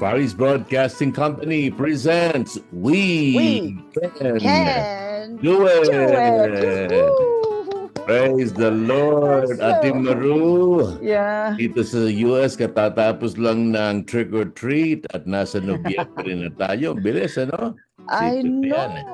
East Broadcasting Company presents We, We Can, Can Do It. do it. Praise the Lord, So- Ate Maru. Yeah. Dito sa US, katatapos lang ng trick or treat at nasa Nobyembre na tayo. Bilis, ano? I Sipit na yan, eh.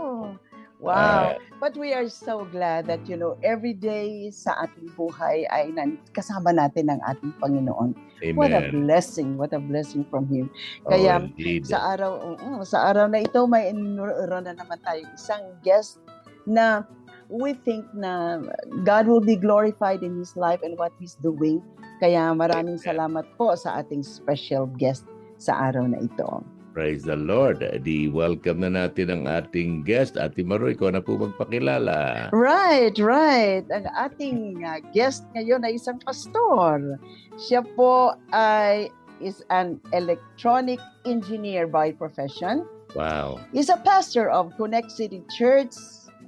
Wow. Ah. But we are so glad that, you know, every day sa ating buhay ay nan- kasama natin ang ating Panginoon. Amen. What a blessing. What a blessing from Him. Oh, Kaya indeed. sa araw, oo, sa araw na ito, may inuro na naman tayo isang guest na we think na God will be glorified in His life and what He's doing. Kaya maraming salamat po sa ating special guest sa araw na ito. Praise the Lord. Di welcome na natin ang ating guest. Ate Maru, ikaw na po magpakilala. Right, right. Ang ating uh, guest ngayon ay isang pastor. Siya po ay is an electronic engineer by profession. Wow. He's a pastor of Connect City Church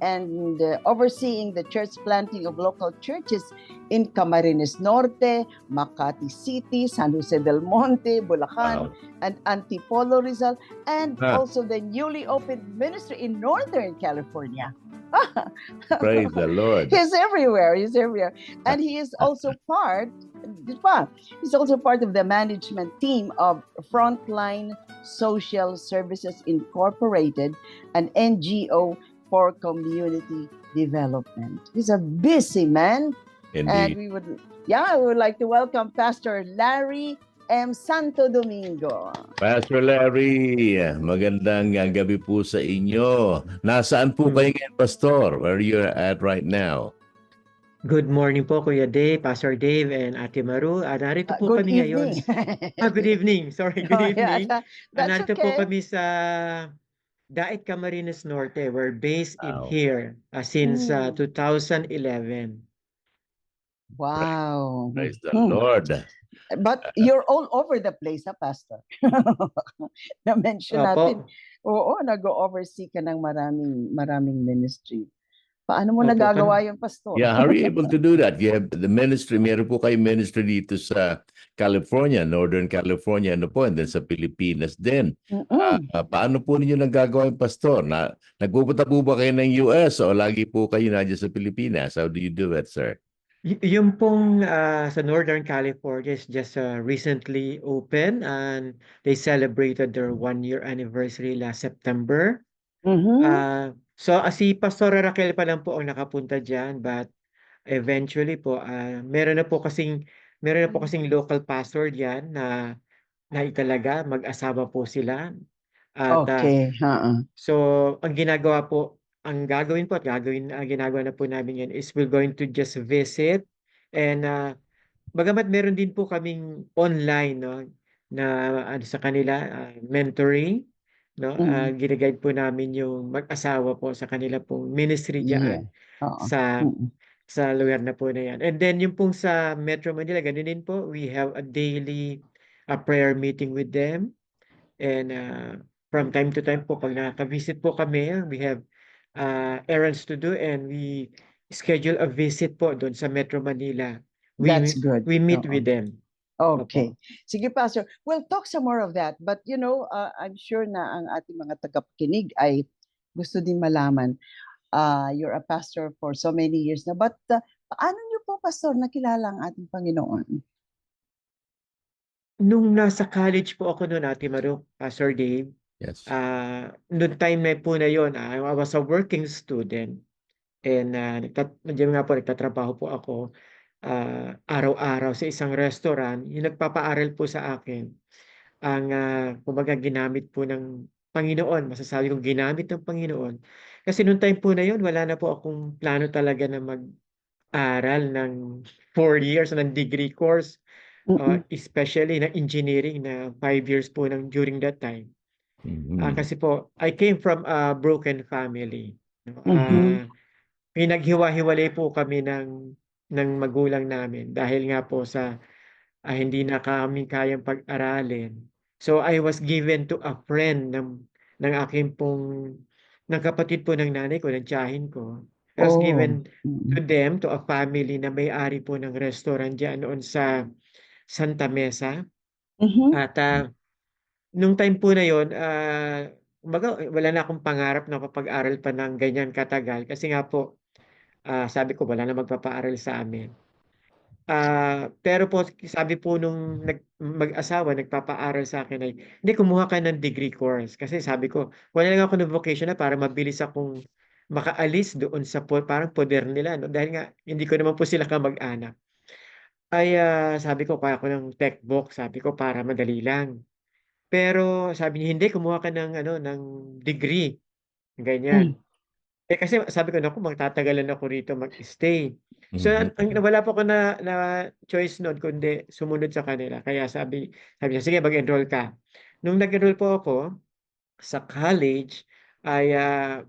and uh, overseeing the church planting of local churches in Camarines Norte, Makati City, San Jose del Monte, Bulacan, Wow. and Antipolo Rizal, and Ah. also the newly opened ministry in Northern California. Praise the Lord. He's everywhere. He's everywhere. And he is also part? He's also part of the management team of Frontline Social Services Incorporated, an NGO for community development. He's a busy man. And Indeed. we would, yeah, we would like to welcome Pastor Larry M. Santo Domingo. Pastor Larry, magandang uh, gabi po sa inyo. Nasaan po kayo ngayon, Pastor? Where you at right now? Good morning po, Kuya Dave, Pastor Dave, and Ate Maru. Ah, narito Uh, po good kami ngayon. evening. Ah, good evening. Sorry, good Oh, yeah, evening. that- Ah, that's narito po okay. kami sa Daet Camarines Norte. We're based in Wow. here ah, since Mm. 2011. Wow. Praise the Hmm. Lord. But you're all over the place, ha, Pastor? Na-mention natin. Opo. Oo, nag-oversee ka ng maraming, maraming ministry. Paano mo nagagawa yung Pastor? Yeah, how are you able to do that? You have the ministry, meron po kayo ministry dito sa California, Northern California, ano po, and then sa Pilipinas din. Ah, paano po ninyo nagagawa yung pastor? Na, nagpupunta po ba kayo ng US o lagi po kayo nandiyan sa Pilipinas? How do you do it, sir? Y- yung pong ah, sa Northern California is just ah, recently open and they celebrated their one year anniversary last September. Mhm. Ah, so ah, si Pastor Raquel pa lang po ang nakapunta diyan but eventually po ah, meron na po kasing meron na po kasing local pastor diyan na na italaga mag-asawa po sila. At ah, okay. ha so ang ginagawa po ang gagawin po at gagawin ang ginagawa na po namin yan is we're going to just visit and ah, bagamat meron din po kaming online no na ano sa kanila ah, mentoring no. Ah, gina-guide po namin yung mag-asawa po sa kanila pong ministry diyan Oo. sa Mm-mm. sa lugar na po na yan. And then yung pong sa Metro Manila, ganun din po. We have a daily a prayer meeting with them. And uh, from time to time po, pag nakaka-visit po kami, we have uh, errands to do and we schedule a visit po doon sa Metro Manila. We, That's good. we meet Oo. with them. Okay. Sige, Pastor. We'll talk some more of that. But, you know, uh, I'm sure na ang ating mga tagapakinig ay gusto din malaman. Uh, you're a pastor for so many years na. But, uh, paano niyo po, Pastor, nakilala ang ating Panginoon? Nung nasa college po ako noon, Ate Maru, Pastor Dave, Yes. Ah, noong time na po na yon, ah, I was a working student. And uh, nagtat nandiyan nga po, nagtatrabaho po ako ah, araw-araw sa isang restaurant. Yung nagpapaaral po sa akin, ang ah, kumbaga ginamit po ng Panginoon. Masasabi kong ginamit ng Panginoon. Kasi noong time po na yon, wala na po akong plano talaga na mag-aral ng four years ng degree course. uh, especially na engineering na five years po ng during that time. Mhm. Ah, kasi po, I came from a broken family. Mhm. Ah, pinaghiwa-hiwalay po kami ng ng magulang namin dahil nga po sa ah, hindi na kami kayang pag-aralin. So I was given to a friend ng ng aking pong ng kapatid po ng nanay ko, ng tiyahin ko. I was Oh. given to them, to a family na may-ari po ng restaurant diyan noon sa Santa Mesa. Mhm. At ah, nung time po na yon, ah, kumbaga wala na akong pangarap na makapag-aral pa ng ganyan katagal kasi nga po ah, sabi ko wala na magpapaaral sa amin. Ah, pero po sabi po nung nag mag-asawa nagpapaaral sa akin ay, "Hindi kumuha ka ng degree course." Kasi sabi ko, wala lang ako ng vocational para mabilis akong makaalis doon sa po parang poder nila 'no, dahil nga hindi ko naman po sila kamag-anak. Ay, ah, sabi ko kuha ako ng tech book, sabi ko para madali lang. Pero sabi niya, "Hindi kumuha ka ng ano, ng degree." Ganyan. Hmm. Eh, kasi sabi ko, "Naku magtatagalan ako rito mag-stay." So, Mhm. ang wala po ako na na choice nun kundi sumunod sa kanila. Kaya sabi sabi niya, "Sige mag-enroll ka." Nung nag-enroll po ako sa college ay, ah,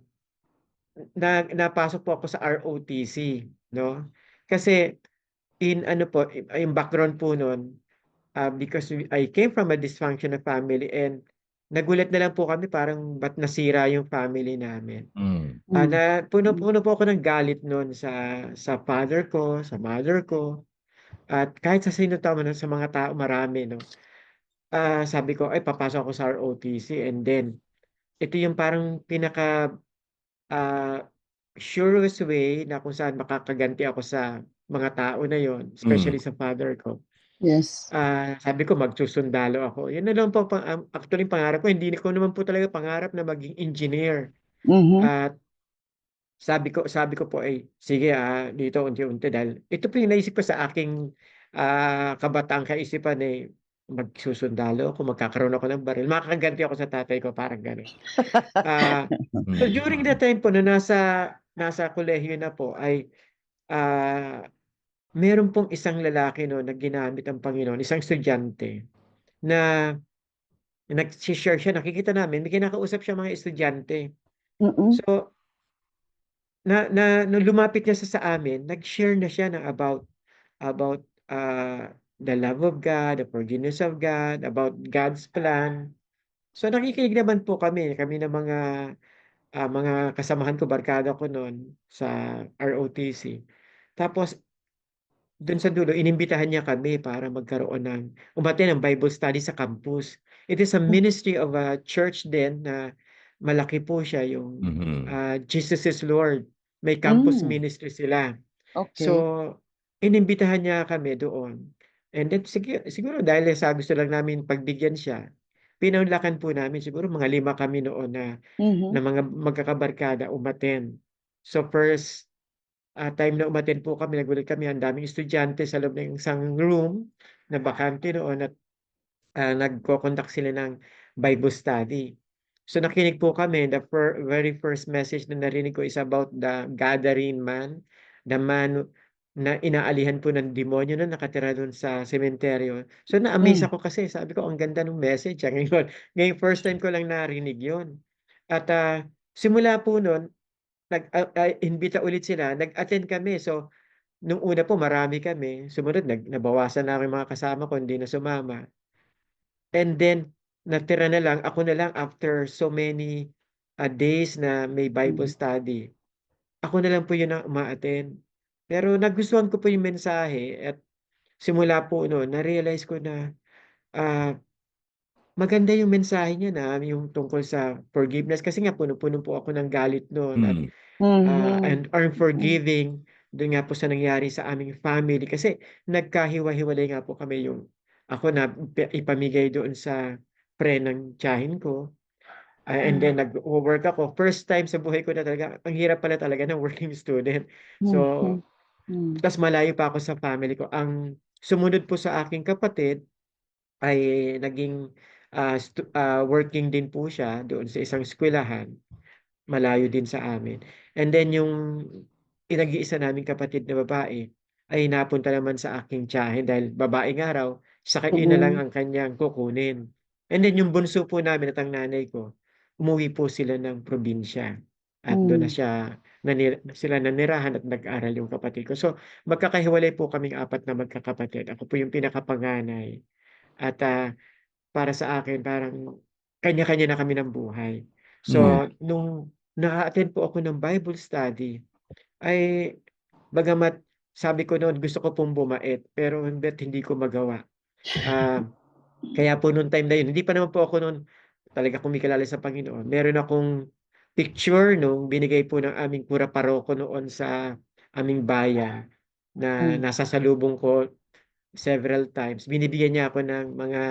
na napasok po ako sa ROTC 'no. Kasi in ano po, yung background po nun, ah, because I came from a dysfunctional family and nagulat na lang po kami parang ba't nasira yung family namin. Mm. Ah, Hmm. na punong-puno po ako ng galit nun sa sa father ko, sa mother ko, at kahit sa sino ta man sa mga tao marami 'no. Ah, sabi ko, "Ay papasok ako sa ROTC." And then ito yung parang pinaka, ah, surest way na kung saan makakaganti ako sa mga tao na yun, especially Mm. sa father ko. Yes. Ah, sabi ko magsusundalo ako. Yun na lang po pa um, actually pangarap ko, hindi ko naman po talaga pangarap na maging engineer. Mhm. At sabi ko sabi ko po ay, "Sige, ah, dito unti-unti." Dahil ito po yung naisip ko sa aking, ah, kabataang kaisipan, eh, magsusundalo ako, magkakaroon ako ng baril, makakaganti ako sa tatay ko, parang gano'n. Ah, so during Mm. that time po na nasa nasa kolehiyo na po ay, ah, meron pong isang lalaki 'no na ginamit ng Panginoon, isang estudyante na nagshi-share siya, nakikita namin may kinakausap siyang mga estudyante. Mm. So na na nung lumapit niya sa sa amin, nag-share na siya ng about about, ah, the love of God, the forgiveness of God, about God's plan. So nakikinig naman po kami, kami ng mga, ah, mga kasamahan ko, barkada ko nun sa ROTC. Tapos dun sa dulo inimbitahan niya kami para magkaroon ng umattend ng Bible study sa campus. It is a Hmm. ministry of a church din na malaki po siya yung, Mhm. ah, Jesus is Lord. May campus Hmm. ministry sila. Okey. So, inimbitahan niya kami doon. And then sige siguro dahil sa gusto lang namin pagbigyan siya, pinanlakan po namin siguro mga 5 kami noon na Mhm. na mga magkakabarkada umattend. So first, ah, time na umattend po kami, nagulat kami ang daming estudyante sa loob ng isang room na bakante noon at, ah, nagko-conduct sila ng Bible study. So nakinig po kami, the fir very first message na narinig ko is about the gathering man, the man na inaalihan po ng demonyo na nakatira dun sa sementeryo. So na-amaze Hmm. ako kasi sabi ko, "Ang ganda nung message, ah." Ngayon ngayon first time ko lang narinig yun. At, ah, simula po nun nag ah, ah, imbita ulit sila, nag-attend kami. So nung una po marami kami, sumunod nag nabawasan na yung mga kasama ko, hindi na sumama. And then natira na lang, ako na lang after so many, ah, days na may Bible Mm. study. Ako na lang po yun ang uma-attend. Pero nagustuhan ko po yung mensahe at simula po nun na-realize ko na, ah, maganda yung mensahe niya na yung tungkol sa forgiveness kasi nga punong-puno po ako ng galit at, Mm. ah, Mhm. and Mm. unforgiving dun nga po sa nangyari sa aming family. Kasi nagkahiwa-hiwalay nga po kami yung ako na ipamigay doon sa friend ng tiyahin ko. Ah, and then Hmm. nagwo-work ako. First time sa buhay ko na talaga ang hirap pala talaga ng working student. So, Mhm. Hmm. tas malayo pa ako sa family ko. Ang sumunod po sa aking kapatid ay naging, stu ah, working din po siya doon sa isang eskwelahan, malayo din sa amin. And then yung pinag-iisa naming kapatid na babae ay napunta naman sa aking tiyahin dahil babae nga raw, saka yun na lang Mm. ang kanyang kukunin. And then yung bunso po namin at ang nanay ko, umuwi po sila ng probinsya. At doon na Mm. siya nanir sila nanirahan at nag-aral yung kapatid ko. So, magkakahiwalay po kaming apat na magkakapatid. Ako po yung pinakapanganay. At, ah, para sa akin parang kanya-kanya na kami ng buhay. So, nung naka-attend po ako ng Bible study, ay bagamat sabi ko noon gusto ko pong bumait, pero hangga't hindi ko magawa. Ah, kaya po nung time na yun, hindi pa naman po ako noon talaga kumikilala sa Panginoon. Meron akong picture nung binigay po ng aming pura paroko noon sa aming bayan na Mm. nasasalubong ko several times. Binibigyan niya ako ng mga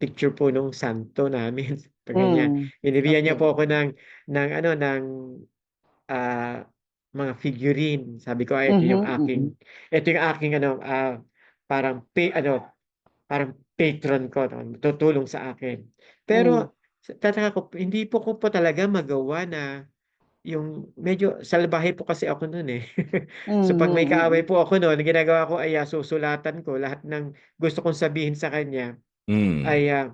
picture po nung santo namin. Pag ganyan. Mm. Binibigyan niya Okay. po ako ng ng ano ng ah, mga figurine. Sabi ko, ay ito yung Mhm, aking ito yung aking ano ah, parang pay, ano parang patron ko no, tutulong sa akin. Mm. Pero sa- tataka ko hindi po ko po talaga magawa na yung medyo salbahe po kasi ako noon eh. So pag may Mm, kaaway mm. po ako noon, ginagawa ko ay ah, susulatan ko lahat ng gusto kong sabihin sa kanya Mm. ay ah,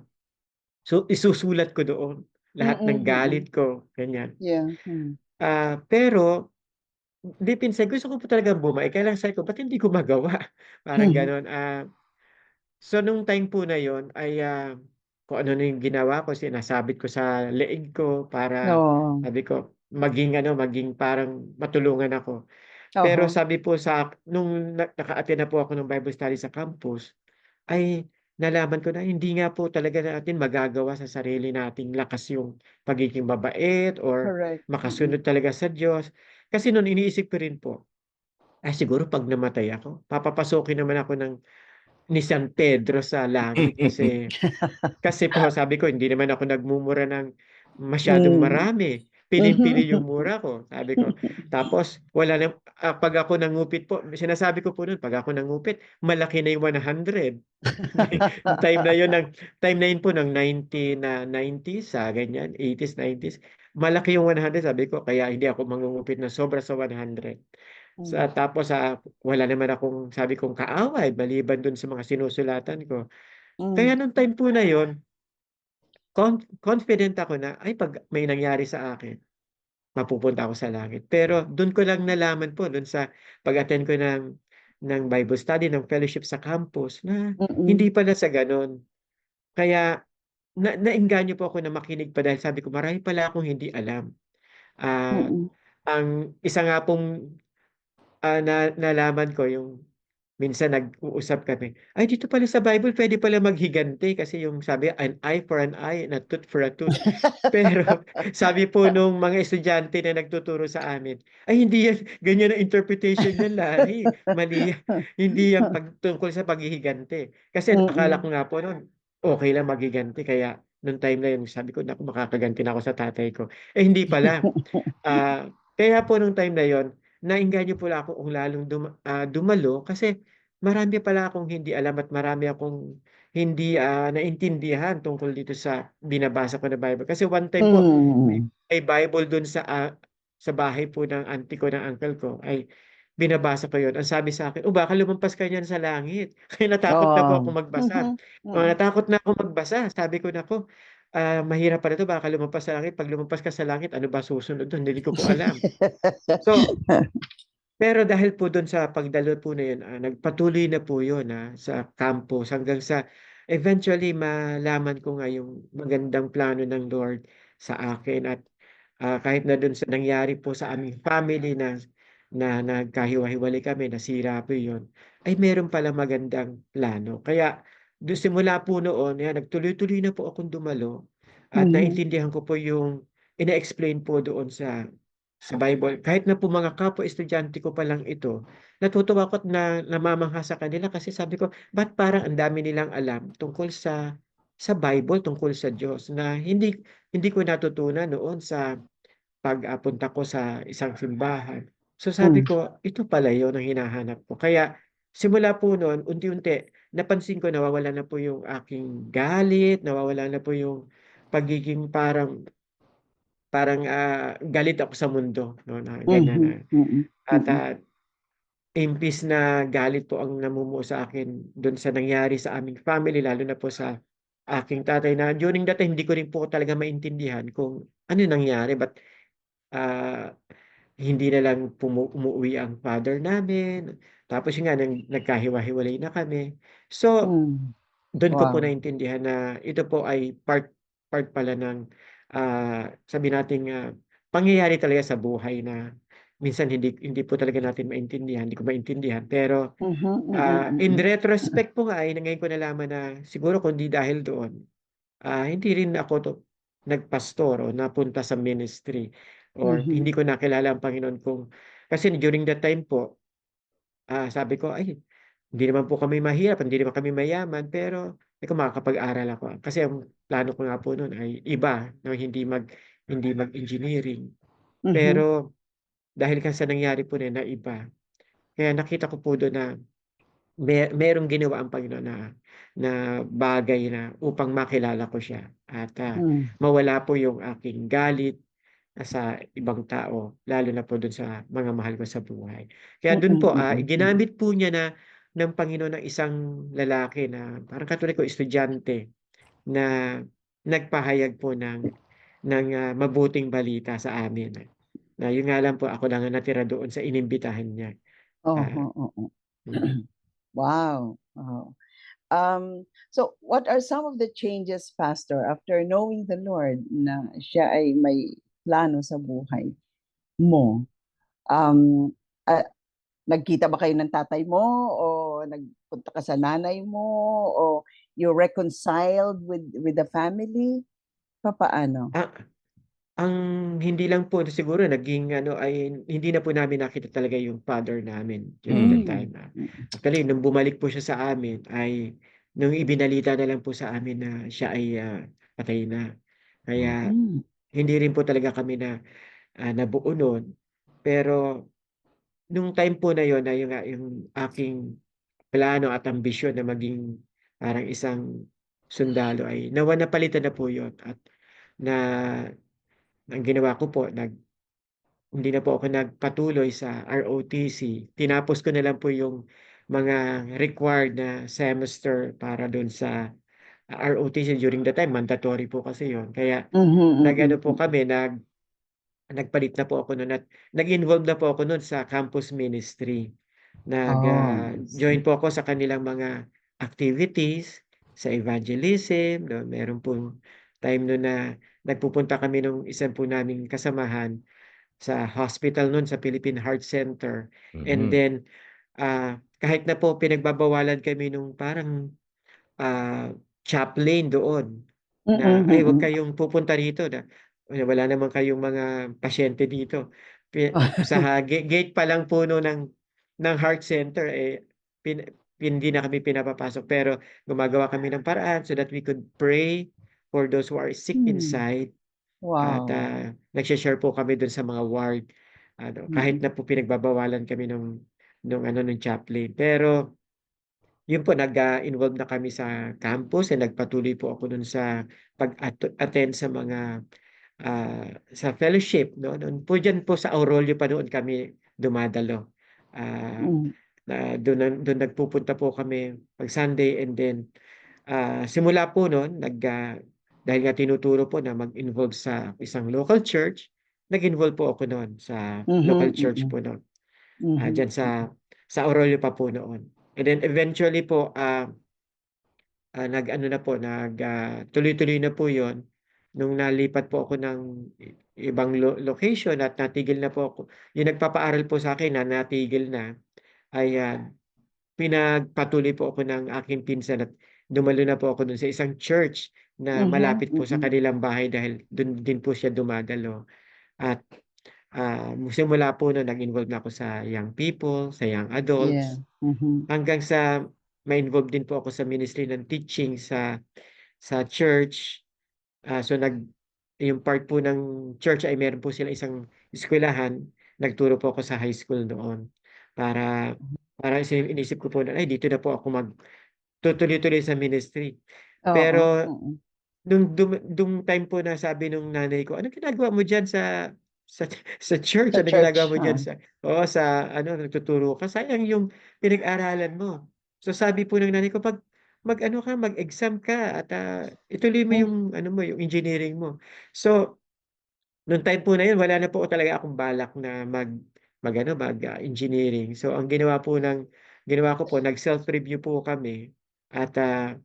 so isusulat ko doon lahat ng mm, mm. galit ko, ganyan. Yeah. Mm. Ah, pero deep inside gusto ko po talagang bumait. Kaya lang sabi ko, ba't hindi ko magawa? Parang Mhm. gano'n. Ah, so nung time po na yon ay ah, kung ano na yung ginawa ko, sinasabit ko sa leeg ko para Oo. sabi ko maging ano, maging parang matulungan ako. Pero Oho. sabi po sa nung na naka-attend na po ako ng Bible study sa campus, ay nalaman ko na hindi nga po talaga natin magagawa sa sarili nating lakas yung pagiging mabait or Correct. Makasunod talaga sa Diyos. Kasi noon iniisip ko rin po, ay siguro pag namatay ako, papapasukin naman ako ng ni San Pedro sa langit kasi kasi po sabi ko hindi naman ako nagmumura ng masyadong Mm. marami. Piling-pili yung mura ko, sabi ko. Tapos wala na ah, pag ako nangupit po, sinasabi ko po noon, pag ako nangupit, malaki na yung 100. Yung time na yun ng time na yun po ng 90 na 90s ah, ganyan, 80s, 90s. Malaki yung 100, sabi ko, kaya hindi ako mangungupit na sobra sa 100. Sa Mm. tapos sa wala naman akong sabi kong kaaway maliban dun sa mga sinusulatan ko. Kaya Mm. nung time po na yun, con confident ako na, ay 'pag may nangyari sa akin, mapupunta ako sa langit. Pero dun ko lang nalaman po dun sa pag-attend ko ng ng Bible study, ng fellowship sa campus na Mm. hindi pala sa gano'n. Kaya na naengganyo po ako na makinig pa dahil sabi ko, marami pala akong hindi alam. Ah, Mm. ang isa nga pong, ah, na nalaman ko yung minsan nag-uusap kami, ay dito pala sa Bible puwede pala maghiganti kasi yung sabi, "An eye for an eye and a tooth for a tooth." Pero sabi po nung mga estudyante na nagtuturo sa amin, "Ay hindi yan ganyan ang interpretation niyan, Larry, mali. Hindi yan pag tungkol sa paghihiganti." Kasi akala Mm. ko nga po no'n, okey lang maghiganti kaya nung time na yun sabi ko, "Naku makakaganti na ako sa tatay ko." Eh hindi pala. Ah, kaya po nung time na yun, naengganyo pala ako kung lalong duma ah, dumalo kasi marami pala akong hindi alam at marami akong hindi, ah, naintindihan tungkol dito sa binabasa ko na Bible. Kasi one time po Mm. may Bible dun sa, ah, sa bahay po ng auntie ko, ng uncle ko ay binabasa ko yun. Ang sabi sa'kin, "Oh, baka lumampas ka niyan sa langit." Kaya natakot na po ako Oh. magbasa. Mhm. Oo, Mm. natakot na ako magbasa. Sabi ko, "Naku, ah, mahirap pala 'to baka lumampas sa langit. 'Pag lumampas ka sa langit, ano ba susunod dun? Hindi ko po alam." So pero dahil po dun sa pagdalo po na yun, ah, nagpatuloy na po yun, ah, sa campus hanggang sa eventually malaman ko nga yung magandang plano ng Lord sa akin at, ah, kahit na dun sa nangyari po sa aming family na na nagkahiwa-hiwalay kami, nasira po yun, ay meron palang magandang plano. Kaya dun simula po noon, yan nagtuloy-tuloy na po akong dumalo at Mhm. naintindihan ko po yung ine-explain po doon sa sa Bible. Kahit na po mga kapwa estudyante ko pa lang ito, natutuwa at na namamangha sa kanila kasi sabi ko, ba't parang ang dami nilang alam tungkol sa sa Bible, tungkol sa Diyos na hindi hindi ko natutunan noon sa pag, ah, punta ko sa isang simbahan. So sabi Hmm. ko, ito pala yun ang hinahanap ko. Kaya simula po nun, unti-unti napansin ko nawawalan na po yung aking galit, nawawalan na po yung pagiging parang parang, ah, galit ako sa mundo 'no, na ganyan na. Mhm. Mm. At, Mm. ah, imbis na galit po ang namumuo sa akin do'n sa nangyari sa aming family lalo na po sa aking tatay na during that time hindi ko rin po talaga maintindihan kung ano nangyari ba't, ah, hindi na lang pumu umuuwi ang father namin. Tapos yun nga nang nagkahiwa-hiwalay na kami. So, Mm. do'n ko po Wow. naintindihan na ito po ay part part pala ng, ah, sabihin nating, ah, pangyayari talaga sa buhay na minsan hindi hindi po talaga natin maintindihan, hindi ko maintindihan. Pero, Mhm, mm, ah, in retrospect po nga ay na ngayon ko nalaman na siguro kung di dahil doon, ah, hindi rin ako to nagpastor o napunta sa ministry or Mhm. hindi ko nakilala ang Panginoon kung kasi during that time po, ah, sabi ko, "Ay, hindi naman po kami mahirap, hindi naman kami mayaman, pero ko makakapag-aral ako." Kasi ang plano ko nga po no'n ay iba, 'no, hindi mag hindi mag-engineering. Mhm. Pero dahil sa nangyari po na iba, kaya nakita ko po do'n na me merong ginawa ang Panginoon na na bagay na upang makilala ko siya at, ah, Hmm. mawala po yung aking galit sa ibang tao, lalo na po do'n sa mga mahal ko sa buhay. Kaya do'n Mm, po, mm, ah, mm. ginamit po niya na ng Panginoon ang isang lalaki na parang katulad ko estudyante na nagpahayag po ng ng, ah, mabuting balita sa amin. Na yun nga lang po ako lang ang natira doon sa inimbitahan niya. Ah, Oho, oo. mm. Wow, oo. Um, so what are some of the changes, Pastor, after knowing the Lord na siya ay may plano sa buhay mo? Um, ah, nagkita ba kayo ng tatay mo o nagpunta ka sa nanay mo o you reconciled with with the family? Papaano? Ah, ang hindi lang po siguro naging ano ay hindi na po namin nakita talaga yung father namin during that Mm. time, ah. Mm. Actually nung bumalik po siya sa amin ay nung ibinalita na lang po sa amin na siya ay, ah, patay na. Kaya Mhm. Hindi rin po talaga kami na, ah, nabuo nun. Pero nung time po na yun na yun nga yung aking plano at ambisyon na maging parang isang sundalo ay nawa napalitan na po yun at na ang ginawa ko po nag hindi na po ako nagpatuloy sa ROTC. Tinapos ko na lang po yung mga required na semester para dun sa ROTC during that time mandatory po kasi yun. Kaya Mhm, nag-ano mm, po mm. kami nag nagpalit na po ako nun at nag-involve na po ako nun sa campus ministry. Nag, Oh, see. join po ako sa kanilang mga activities, sa evangelism, 'no, meron pong time nun na nagpupunta kami nung isa po naming kasamahan sa hospital nun sa Philippine Heart Center and Mhm. then, ah, kahit na po pinagbabawalan kami nung parang, ah, chaplain doon na, Mm, "Ay wag mm. kayong pupunta rito na wala naman kayong mga pasyente dito." Pi sa ga gate pa lang po no ng ng heart center, eh, pin hindi na kami pinapapasok pero gumagawa kami ng paraan so that we could pray for those who are sick Hmm. inside at, Wow. ah, nagshe-share po kami dun sa mga ward, ano, kahit Mm. na po pinagbabawalan kami nung nung ano, nung chaplain. Pero yun po nag, ah, involve na kami sa campus, eh, nagpatuloy po ako dun sa pag-at attend sa mga, ah, sa fellowship 'no, nun po diyan po sa Aurolio pa noon kami dumadalo. Hmm. na dun na dun nagpupunta po kami 'pag Sunday and then, ah, simula po nun nag, ah, dahil nga tinuturo po na mag-involve sa isang local church, nag-involve po ako nun sa local Mhm, church mm. po nun. Ah, Mhm, diyan sa sa Aurolio pa po noon. And then eventually po, ah ah, nag-ano na po, nag, ah, tuloy-tuloy na po yun nung nalipat po ako ng ibang lo location at natigil na po ako. Yung nagpapaaral po sa'kin na natigil na, ay, ah, pinagpatuloy po ako ng aking pinsan at dumalo na po ako dun sa isang church na Mhm, malapit po sa mm. kanilang bahay dahil dun din po siya dumadalo. At, ah, simula po nun nag-involve na ako sa young people, sa young Yeah. adults, Mhm. hanggang sa ma-involve din po ako sa ministry ng teaching sa sa church. Ah, so nag yung part po ng church ay meron po silang isang eskwelahan, nagturo po ako sa high school doon. Para para kasi inisip ko po na, "Ay dito na po ako mag tutuloy-tuloy sa ministry." Oo, Pero mm. nung dum nung time po na sabi nung nanay ko, "Anong ginagawa mo diyan sa Sa sa church, Sa ano ginagawa mo church, diyan ah. sa oo, sa ano, nagtuturo ka, sayang yung pinag-aralan mo. So, sabi po ng nanay ko, "'Pag mag-ano ka, mag-exam ka at, ah, ituloy mo Hmm. yung ano mo, yung engineering mo." So, nung time po na yun, wala na po talaga akong balak na mag mag-ano, mag, ah, engineering. So, ang ginawa po ng ginawa ko po, nag-self-review po kami at, ah,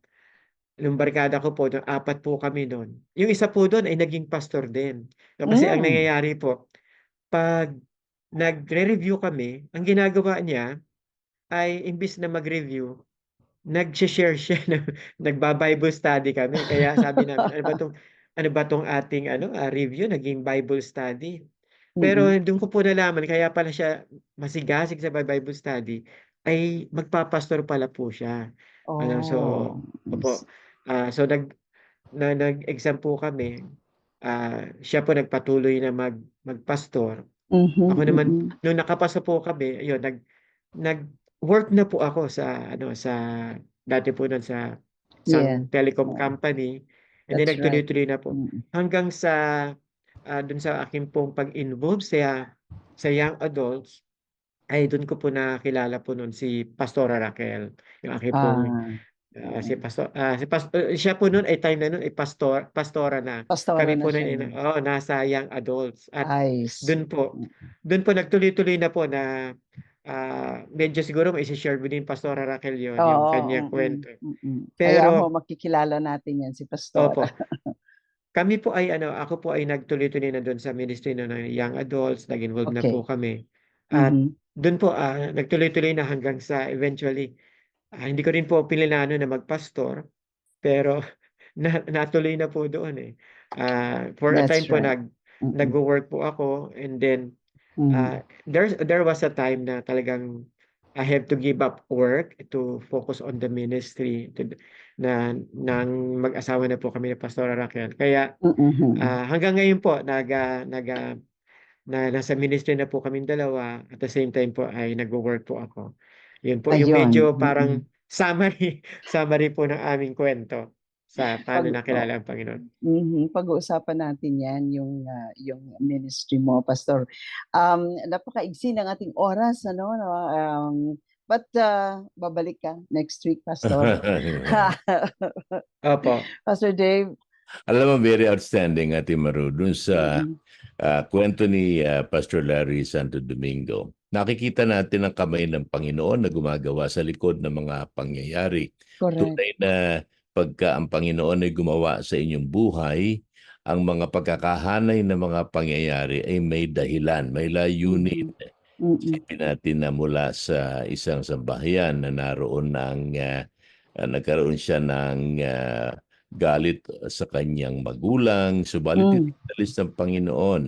nung barkada ko po, nung 4 po kami nun, yung isa po dun ay naging pastor din. Kasi ang Hmm. nangyayari po, 'pag nagre-review kami, ang ginagawa niya ay imbes na mag-review, nagshi-share siya ng nagba-Bible study kami. Kaya sabi namin, "Ano ba 'tong ano ba 'tong ating ano, ah, review naging Bible study." Pero Mm. dun ko po nalaman kaya pala siya masigasig sa Bible study ay magpapastor pala po siya. Ano, so Oh, opo, ah, so nag na nag-exam po kami, ah, siya po nagpatuloy na mag magpastor. Mhm, Ako naman, mm. nung nakapasa po kami, ayun, nag nag-work na po ako sa ano, sa dati po nun sa Yeah. isang telecom company and then That's right. nagtuloy-tuloy na po. Mm. Hanggang sa, ah, dun sa akin pong pag-involve sa sa young adults, ay dun ko po nakilala po nun si Pastora Raquel, yung aking pong, Ah, si mm. Pastor ah, si pas uh, siya po nun ay time na nun ay pastor pastora na. Pastora Kami na po ay nun. oo, nasa young adults at see. dun po dun po nagtuloy-tuloy na po na, ah, medyo siguro mai-she-share mo din Pastora Raquel yun, yung Oo, kanyang mm, kuwento. mm. Kaya Pero mo makikilala natin yan si Pastora. Opo. Kami po ay ano, ako po ay nagtuloy-tuloy na dun sa ministry na ng young adults, nag-involve na po kami. At Mhm. dun po, ah, nagtuloy-tuloy na hanggang sa eventually, ah, hindi ko rin po pinlano na magpastor, pero na natuloy na po doon, eh. Ah, for a That's time po right. nag Mm. nagwo-work po ako and then, Mhm. ah, there's there was a time na talagang I have to give up work to focus on the ministry to na ng mag-asawa na po kami ni Pastora Raquel. Kaya, Mhm. ah, hanggang ngayon po nag, ah, nag, ah, na nasa ministry na po kaming dalawa at the same time po ay nagwo-work po ako. Yun po yung Ayun, medyo parang summary summary po ng aming kuwento sa paano Pag nakilala ang Panginoon. Mhm, pag-uusapan natin yan yung, ah, yung ministry mo Pastor. Um, napakaigsi ng ating oras ano, no, um, but, ah, babalik ka next week Pastor. Opo. Pastor Dave. Alam mo very outstanding Ate Maru dun sa, Mm. ah, kuwento ni, ah, Pastor Larry Santo Domingo. Nakikita natin ang kamay ng Panginoon na gumagawa sa likod ng mga pangyayari. Correct. Tunay na pagka ang Panginoon ay gumawa sa inyong buhay, ang mga pagkakahanay ng mga pangyayari ay may dahilan, may layunin. Mm. Isipin natin na mula sa isang sambahayan na naroon ng, ah, nagkaroon siya ng, ah, galit sa kanyang magulang, subalit Hmm. inalis ng Panginoon.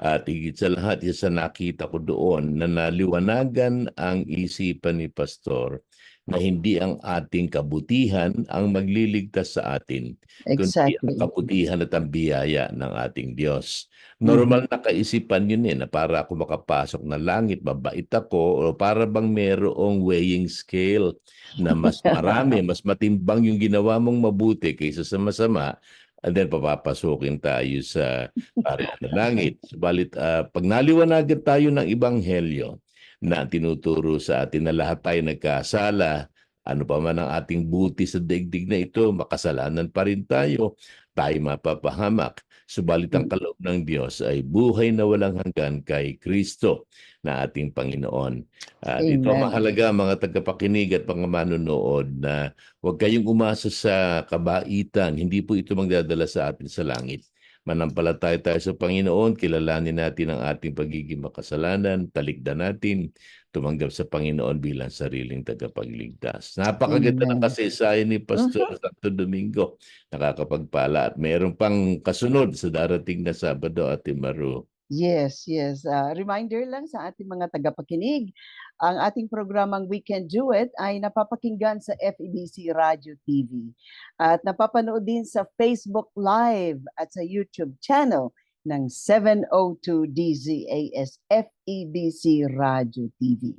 At higit sa lahat, isa sa nakita ko doon na naliwanagan ang isipan ni Pastor na hindi ang ating kabutihan ang magliligtas sa atin, kundi ang Exactly. kabutihan at ang biyaya ng ating Diyos. Normal Mhm. na kaisipan yun, eh, na para ako makapasok ng langit, mabait ako, o para bang merong weighing scale na mas marami, mas matimbang yung ginawa mong mabuti kaysa sa masama, and then papapasukin tayo sa parehan ng langit. Subalit, ah, pag naliwanagan tayo ng Ebanghelyo na tinuturo sa atin na lahat tayo nagkasala, ano pa man ang ating buti sa daigdig na ito, makasalanan pa rin tayo, tayo mapapahamak. Subalit ang Mm. kaloob ng Diyos ay buhay na walang hanggan kay Kristo na ating Panginoon. At ito Amen. mahalaga mga tagapakinig at mga manonood na huwag kayong umasa sa kabaitan. Hindi po ito magdadala sa atin sa langit. Manampalataya tayo sa Panginoon, kilalanin natin ang ating pagiging makasalanan, talikdan natin, tumanggap sa Panginoon bilang sariling tagapagligtas. Napakaganda ng kasaysayan ni Pastor Santo Domingo. Nakakapagpala at meron pang kasunod sa darating na Sabado, Ate Maru. Yes, yes. Ah, reminder lang sa ating mga tagapakinig, ang ating programang We Can Do It ay napapakinggan sa FEBC Radio TV at napapanood din sa Facebook Live at sa YouTube channel ng 702 DZAS FEBC Radio TV.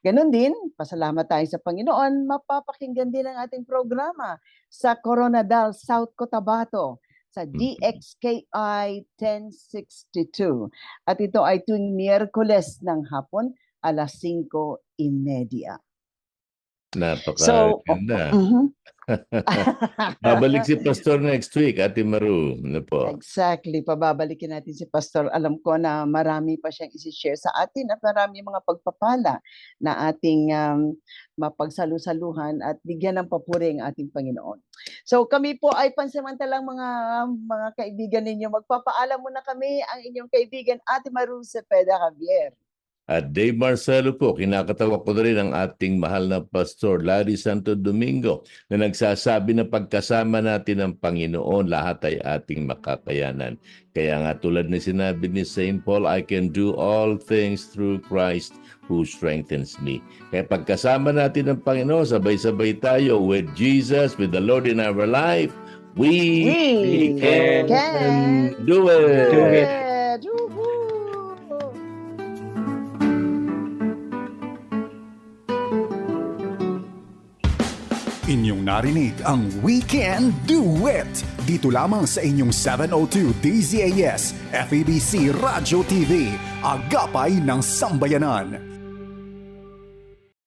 Ganon din, pasalamat tayo sa Panginoon, mapapakinggan din ang ating programa sa Coronadal, South Cotabato, sa Mhm. DXKI 1062. At ito ay tuwing Miyerkules ng hapon, alas 5.30. So, Napakaganda. Mhm. Babalik si Pastor next week, Ate Maru. Ano po? Exactly. Pababalikin natin si Pastor. Alam ko na marami pa siyang isi-share sa atin at marami mga pagpapala na ating um, mapagsalusaluhan at bigyan ng papuri ang ating Panginoon. So kami po ay pansamantalang mga mga kaibigan ninyo. Magpapaalam muna kami ang inyong kaibigan Ate Maru Cepeda Javier. At Dave Marcelo po, kinakatawa ko na rin ang ating mahal na Pastor Larry Santo Domingo na nagsasabi na pagkasama natin ng Panginoon, lahat ay ating makakayanan. Kaya nga tulad na sinabi ni St. Paul, I can do all things through Christ who strengthens me. Kaya pagkasama natin ng Panginoon, sabay-sabay tayo with Jesus, with the Lord in our life, we, We can, can do it. Do it. Narinig ang We Can Do It! Dito lamang sa inyong 702 DZAS FEBC Radio TV, Agapay ng Sambayanan.